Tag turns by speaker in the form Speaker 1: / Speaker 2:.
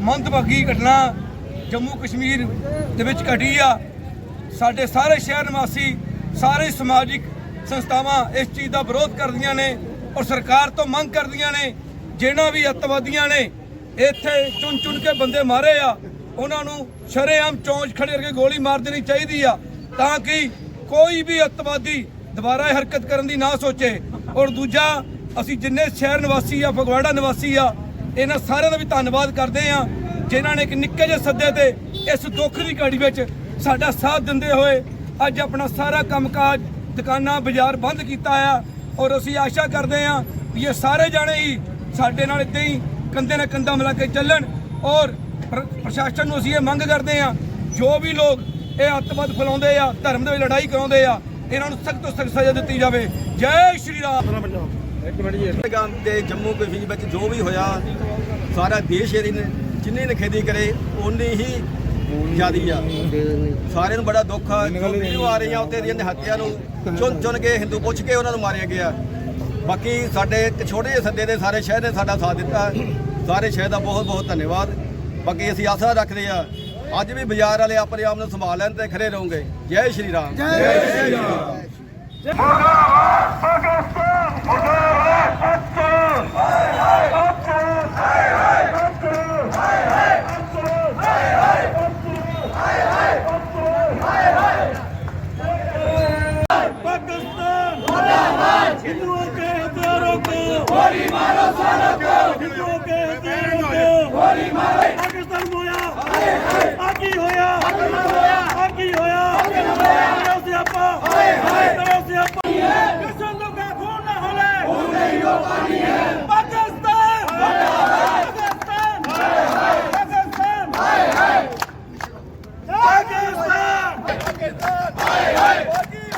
Speaker 1: ਮੰਦਭਾਗੀ ਘਟਨਾ ਜੰਮੂ ਕਸ਼ਮੀਰ ਦੇ ਵਿੱਚ ਘਟੀ ਆ। ਸਾਡੇ ਸਾਰੇ ਸ਼ਹਿਰ ਨਿਵਾਸੀ ਸਾਰੇ ਸਮਾਜਿਕ ਸੰਸਥਾਵਾਂ ਇਸ ਚੀਜ਼ ਦਾ ਵਿਰੋਧ ਕਰਦੀਆਂ ਨੇ ਔਰ ਸਰਕਾਰ ਤੋਂ ਮੰਗ ਕਰਦੀਆਂ ਨੇ ਜਿਹਨਾਂ ਵੀ ਅਤਵਾਦੀਆਂ ਨੇ ਇੱਥੇ ਚੁਣ ਚੁਣ ਕੇ ਬੰਦੇ ਮਾਰੇ ਆ ਉਹਨਾਂ ਨੂੰ ਸ਼ਰੇਆਮ ਚੌਂਚ ਖੜੇ ਕਰਕੇ ਗੋਲੀ ਮਾਰ ਦੇਣੀ ਚਾਹੀਦੀ ਆ ਤਾਂ ਕਿ ਕੋਈ ਵੀ ਅਤਵਾਦੀ ਦੁਬਾਰਾ ਹਰਕਤ ਕਰਨ ਦੀ ਨਾ ਸੋਚੇ। ਔਰ ਦੂਜਾ ਅਸੀਂ ਜਿੰਨੇ ਸ਼ਹਿਰ ਨਿਵਾਸੀ ਆ, ਫਗਵਾੜਾ ਨਿਵਾਸੀ ਆ, ਇਹਨਾਂ ਸਾਰਿਆਂ ਦਾ ਵੀ ਧੰਨਵਾਦ ਕਰਦੇ ਆ ਜਿਨ੍ਹਾਂ ਨੇ ਇੱਕ ਨਿੱਕੇ ਜਿਹੇ ਸੱਦੇ ਤੇ ਇਸ ਦੁੱਖ ਦੀ ਘੜੀ ਵਿੱਚ ਸਾਡਾ ਸਾਥ ਦਿੰਦੇ ਹੋਏ ਅੱਜ ਆਪਣਾ ਸਾਰਾ ਕੰਮਕਾਜ, ਦੁਕਾਨਾਂ, ਬਾਜ਼ਾਰ ਬੰਦ ਕੀਤਾ ਆ, ਔਰ ਅਸੀਂ ਆਸ਼ਾ ਕਰਦੇ ਆ ਵੀ ਇਹ ਸਾਰੇ ਜਾਣੇ ਹੀ ਸਾਡੇ ਨਾਲ ਇਦਾਂ ਹੀ ਕੰਧੇ ਨਾਲ ਕੰਧਾ ਮਿਲਾ ਕੇ ਚੱਲਣ, ਔਰ ਪ੍ਰ- ਪ੍ਰਸ਼ਾਸਨ ਨੂੰ ਅਸੀਂ ਇਹ ਮੰਗ ਕਰਦੇ ਆ ਜੋ ਵੀ ਲੋਕ ਇਹ ਅੱਤਵਾਦ ਫੈਲਾਉਂਦੇ ਆ, ਧਰਮ ਦੇ ਵਿੱਚ ਲੜਾਈ ਕਰਾਉਂਦੇ ਆ, ਇਹਨਾਂ ਨੂੰ ਸਖਤ ਤੋਂ ਸਖਤ ਸਜ਼ਾ ਦਿੱਤੀ ਜਾਵੇ। ਜੈ ਸ਼੍ਰੀ ਰਾਮ।
Speaker 2: ਤੇ ਜੰਮੂ ਕਸ਼ਮੀਰ ਵਿੱਚ ਜੋ ਵੀ ਹੋਇਆ ਸਾਰਾ ਦੇਸ਼ ਇਹਦੀ ਨੇ ਜਿੰਨੀ ਨਖੇਦੀ ਕਰੇ ਉਨੀ ਹੀ ਜਿਆਦੀ ਆ। ਸਾਰਿਆਂ ਨੂੰ ਬੜਾ ਦੁੱਖ ਆ ਜੋ ਵੀਡੀਓ ਆ ਰਹੀਆਂ ਉੱਤੇ ਦੀਆਂ ਹੱਤਿਆ ਨੂੰ ਚੁਣ ਚੁਣ ਕੇ ਹਿੰਦੂ ਪੁੱਛ ਕੇ ਉਹਨਾਂ ਨੂੰ ਮਾਰਿਆ ਗਿਆ। ਬਾਕੀ ਸਾਡੇ ਇੱਕ ਛੋਟੇ ਜਿਹੇ ਸੱਦੇ ਦੇ ਸਾਰੇ ਸ਼ਹਿਰ ਨੇ ਸਾਡਾ ਸਾਥ ਦਿੱਤਾ। ਸਾਰੇ ਸ਼ਹਿਰ ਦਾ ਬਹੁਤ ਬਹੁਤ ਧੰਨਵਾਦ। ਬਾਕੀ ਅਸੀਂ ਆਸਰਾ ਰੱਖਦੇ ਆ ਅੱਜ ਵੀ ਬਾਜ਼ਾਰ ਵਾਲੇ ਆਪਣੇ ਆਪ ਨੂੰ ਸੰਭਾਲ ਲੈਣ ਤੇ ਖੜੇ ਰਹੋਗੇ। ਜੈ ਸ਼੍ਰੀ ਰਾਮ।
Speaker 3: ਮੁਰਦਾਬਾਦ ਪਾਕਿਸਤਾਨ ਮੁਰਦਾਬਾਦ ਪਾਕਿਸਤਾਨ ਹਾਏ ਹਾਏ ਪਾਕਿਸਤਾਨ ਹਾਏ ਹਾਏ ਪਾਕਿਸਤਾਨ ਹਾਏ ਹਾਏ ਪਾਕਿਸਤਾਨ ਹਾਏ ਹਾਏ ਪਾਕਿਸਤਾਨ ਹਾਏ ਹਾਏ ਪਾਕਿਸਤਾਨ ਹਾਏ ਹਾਏ ਪਾਕਿਸਤਾਨ ਮੁਰਦਾਬਾਦ ਹਿੰਦੂਆਂ ਕੇ ਹਥਿਆਰੋਂ ਕੋ ਗੋਲੀ ਮਾਰੋ ਸਾਲੋਂ ਕੋ ਹਿੰਦੂਆਂ ਕੇ ਹਥਿਆਰੋਂ ਕੋ ਗੋਲੀ ਮਾਰੋ ਪਾਕਿਸਤਾਨ ਮੋਇਆ ਹਾਏ ਹਾਏ ਆਕੀ ਹੋ पाकिस्तान